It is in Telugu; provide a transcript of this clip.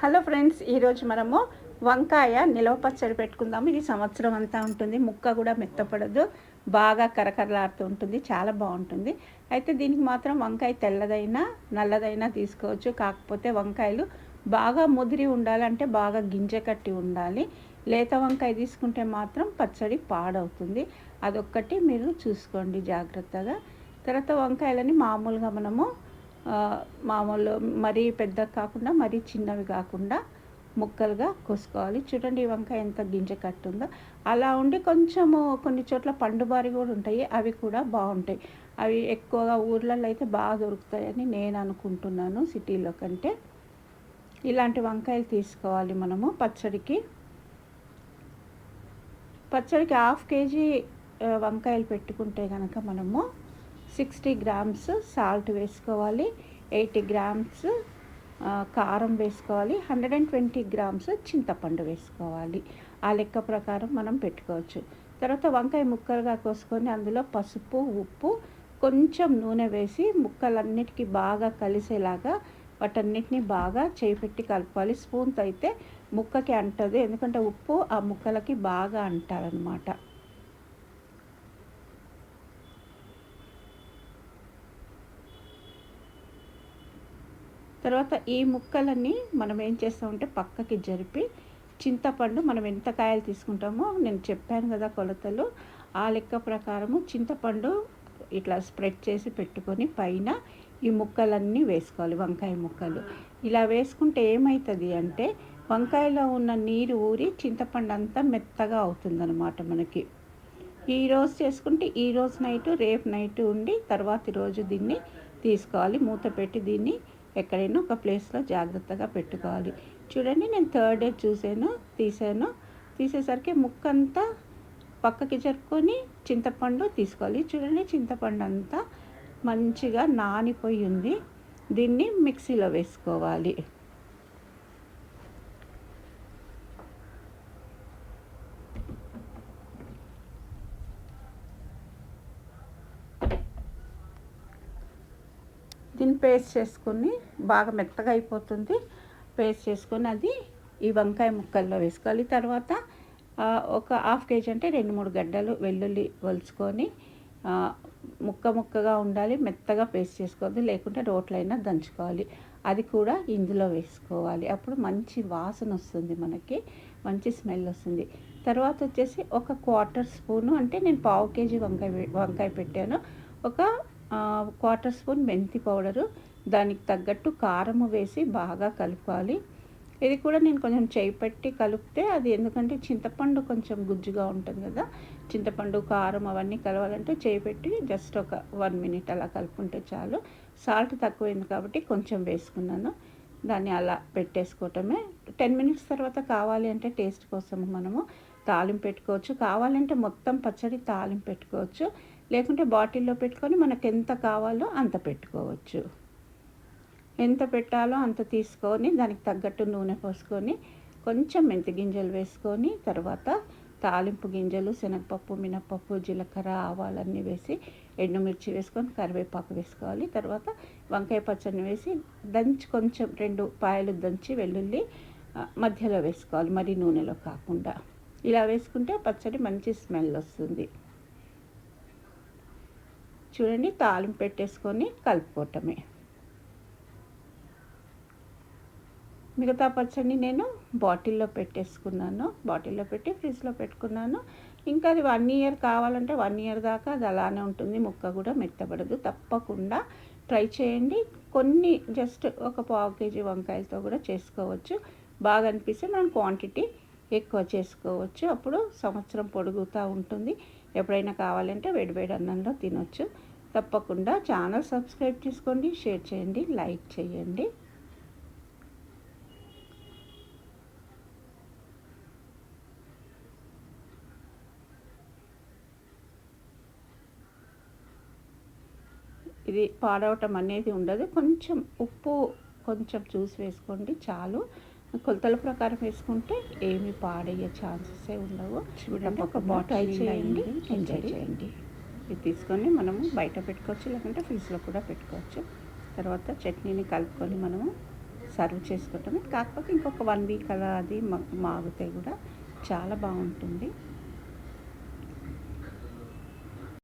హలో ఫ్రెండ్స్ ఈరోజు మనము వంకాయ నిలవ పచ్చడి పెట్టుకుందాము. ఇది సంవత్సరం అంతా ఉంటుంది. ముక్క కూడా మెత్తపడదు. బాగా కరకరలాడుతూ ఉంటుంది. చాలా బాగుంటుంది. అయితే దీనికి మాత్రం వంకాయ తెల్లదైనా నల్లదైనా తీసుకోవచ్చు. కాకపోతే వంకాయలు బాగా ముదిరి ఉండాలంటే బాగా గింజ కట్టి ఉండాలి. లేత వంకాయ తీసుకుంటే మాత్రం పచ్చడి పాడవుతుంది. అదొక్కటి మీరు చూసుకోండి జాగ్రత్తగా. తర్వాత వంకాయలని మామూలుగా మనము మామూలు మరీ పెద్ద కాకుండా మరీ చిన్నవి కాకుండా ముక్కలుగా కోసుకోవాలి. చూడండి ఈ వంకాయ ఎంత గింజ కట్టుందో. అలా ఉండి కొంచెము కొన్ని చోట్ల పండుబారి కూడా ఉంటాయి. అవి కూడా బాగుంటాయి. అవి ఎక్కువగా ఊర్లలో అయితే బాగా దొరుకుతాయని నేను అనుకుంటున్నాను సిటీలో కంటే. ఇలాంటి వంకాయలు తీసుకోవాలి మనము పచ్చడికి. పచ్చడికి హాఫ్ కేజీ వంకాయలు పెట్టుకుంటే కనుక మనము సిక్స్టీ గ్రామ్స్ సాల్ట్ వేసుకోవాలి ఎయిటీ గ్రామ్స్ కారం వేసుకోవాలి హండ్రెడ్ అండ్ ట్వంటీ గ్రామ్స్ చింతపండు వేసుకోవాలి. ఆ లెక్క ప్రకారం మనం పెట్టుకోవచ్చు. తర్వాత వంకాయ ముక్కలుగా కోసుకొని అందులో పసుపు ఉప్పు కొంచెం నూనె వేసి ముక్కలన్నిటికీ బాగా కలిసేలాగా వాటన్నిటిని బాగా చేపెట్టి కలపాలి స్పూన్తో అయితే ముక్కకి అంటది ఎందుకంటే ఉప్పు ఆ ముక్కలకి బాగా అంటారనమాట తర్వాత ఈ ముక్కలన్నీ మనం ఏం చేస్తామంటే పక్కకి జరిపి చింతపండు మనం ఎంత కాయలు తీసుకుంటామో నేను చెప్పాను కదా కొలతలు ఆ లెక్క ప్రకారము చింతపండు ఇట్లా స్ప్రెడ్ చేసి పెట్టుకొని పైన ఈ ముక్కలన్నీ వేసుకోవాలి వంకాయ ముక్కలు. ఇలా వేసుకుంటే ఏమవుతుంది అంటే వంకాయలో ఉన్న నీరు ఊరి చింతపండు అంతా మెత్తగా అవుతుందన్నమాట మనకి. ఈ రోజు చేసుకుంటే ఈ రోజు నైట్ రేపు నైట్ ఉండి తర్వాత రోజు దీన్ని తీసుకోవాలి మూత పెట్టి దీన్ని ఎక్కడైనా ఒక ప్లేస్లో జాగ్రత్తగా పెట్టుకోవాలి. చూడండి నేను థర్డ్ డే చూసాను తీసాను. తీసేసరికి ముక్కంతా పక్కకి జరుపుకొని చింతపండు తీసుకోవాలి. చూడండి చింతపండు అంతా మంచిగా నానిపోయి ఉంది. దీన్ని మిక్సీలో వేసుకోవాలి. దీన్ని పేస్ట్ చేసుకొని బాగా మెత్తగా అయిపోతుంది. పేస్ట్ చేసుకొని అది ఈ వంకాయ ముక్కల్లో వేసుకోవాలి. తర్వాత ఒక హాఫ్ కేజీ అంటే రెండు మూడు గడ్డలు వెల్లుల్లి వలుచుకొని ముక్క ముక్కగా ఉండాలి. మెత్తగా పేస్ట్ చేసుకోవద్దు. లేకుంటే రోట్లైనా దంచుకోవాలి. అది కూడా ఇందులో వేసుకోవాలి. అప్పుడు మంచి వాసన వస్తుంది మనకి. మంచి స్మెల్ వస్తుంది. తర్వాత వచ్చేసి ఒక క్వార్టర్ స్పూను అంటే నేను పావు కేజీ వంకాయ వంకాయ పెట్టాను. ఒక క్వార్టర్ స్పూన్ మెంతి పౌడరు. దానికి తగ్గట్టు కారము వేసి బాగా కలుపుకోవాలి ఇది కూడా నేను కొంచెం చేయి పెట్టి కలిపితే అది ఎందుకంటే చింతపండు కొంచెం గుజ్జుగా ఉంటుంది కదా. చింతపండు కారం అవన్నీ కలవాలంటే చేయి పెట్టి జస్ట్ ఒక వన్ మినిట్ అలా కలుపుకుంటే చాలు. సాల్ట్ తక్కువైంది కాబట్టి కొంచెం వేసుకున్నాను. దాన్ని అలా పెట్టేసుకోవటమే. టెన్ మినిట్స్ తర్వాత కావాలి అంటే టేస్ట్ కోసం మనము తాలింపు పెట్టుకోవచ్చు. కావాలంటే మొత్తం పచ్చడి తాలింపు పెట్టుకోవచ్చు. లేకుంటే బాటిల్లో పెట్టుకొని మనకు ఎంత కావాలో అంత పెట్టుకోవచ్చు. ఎంత పెట్టాలో అంత తీసుకొని దానికి తగ్గట్టు నూనె పోసుకొని కొంచెం మెంతి గింజలు వేసుకొని తర్వాత తాలింపు గింజలు శనగపప్పు మినపప్పు జీలకర్ర ఆవాలన్నీ వేసి ఎండుమిర్చి వేసుకొని కరివేపాకు వేసుకోవాలి. తర్వాత వంకాయ పచ్చడిని వేసి దంచి కొంచెం రెండు పాయలు దంచి వెల్లుల్లి మధ్యలో వేసుకోవాలి. మరి నూనెలో కాకుండా. ఇలా వేసుకుంటే పచ్చడి మంచి స్మెల్ వస్తుంది. చూడండి తాలింపు పెట్టేసుకొని కలుపుకోవటమే. మిగతా పచ్చడిని నేను బాటిల్లో పెట్టేసుకున్నాను. బాటిల్లో పెట్టి ఫ్రిడ్జ్లో పెట్టుకున్నాను. ఇంకా అది వన్ ఇయర్ కావాలంటే వన్ ఇయర్ దాకా అది అలానే ఉంటుంది. ముక్క కూడా మెత్తబడదు. తప్పకుండా ట్రై చేయండి. కొన్ని జస్ట్ ఒక పావు కేజీ వంకాయలతో కూడా చేసుకోవచ్చు. బాగా అనిపిస్తే మనం క్వాంటిటీ ఎక్కువ చేసుకోవచ్చు. అప్పుడు సంవత్సరం పొడుగుతూ ఉంటుంది. ఎప్పుడైనా కావాలంటే వేడివేడి అన్నంలో తినొచ్చు. తప్పకుండా ఛానల్ సబ్స్క్రైబ్ చేసుకోండి షేర్ చేయండి లైక్ చేయండి. ఇది పాడవటం అనేది ఉండదు. కొంచెం ఉప్పు కొంచెం చూసి వేసుకోండి చాలు. కొలతల ప్రకారం వేసుకుంటే ఏమి పాడయ్యే ఛాన్సెస్ ఉండవు. చూడండి ఒక బాటిల్ చేయండి ఎంజాయ్ చేయండి. ఇది తీసుకొని మనము బయట పెట్టుకోవచ్చు లేకుంటే ఫ్రిడ్జ్లో కూడా పెట్టుకోవచ్చు. తర్వాత చట్నీని కలుపుకొని మనము సర్వ్ చేసుకోవటం కాకపోతే ఇంకొక వన్ వీక్ అలా అది మాగితే కూడా చాలా బాగుంటుంది.